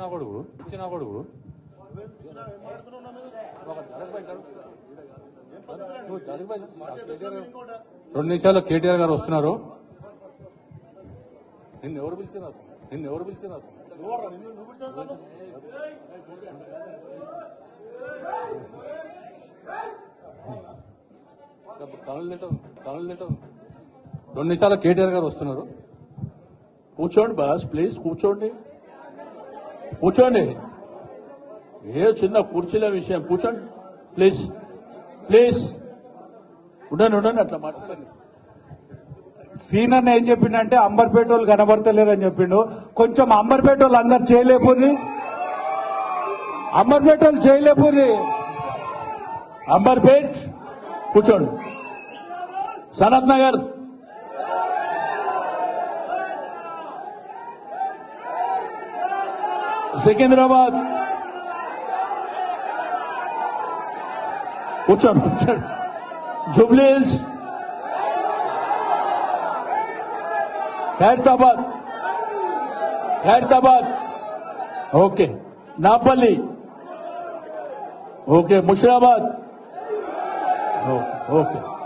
ఇచ్చిన కొడుకు ఇచ్చిన కొడుకు. రెండు నిమిషాల్లో కేటీఆర్ గారు వస్తున్నారు. నిన్ను ఎవరు పిలిచిన నిన్ను ఎవరు పిలిచిన రెండు నిమిషాల్లో కేటీఆర్ గారు వస్తున్నారు. కూర్చోండి బాస్ ప్లీజ్ కూర్చోండి. కూర్చోండి. ఏ చిన్న కుర్చీల విషయం? కూర్చోండి. ప్లీజ్ ప్లీజ్ ఉండండి ఉండండి అట్లా మాట్లాడండి. సీనన్న ఏం చెప్పిండంటే అంబర్పేట వాళ్ళు కనబడతలేరు అని చెప్పిండు. కొంచెం అంబర్పేట వాళ్ళు అందరు చేయలేపుని అంబర్పేట వాళ్ళు చేయలేపుని అంబర్పేట్ కూర్చోండి. సనత్ నగర్. सिकंदराबाद। उच्चर उच्चर जुबलीस। Khairatabad Khairatabad okay. Nampally. Okay. Murshidabad. Okay. Okay.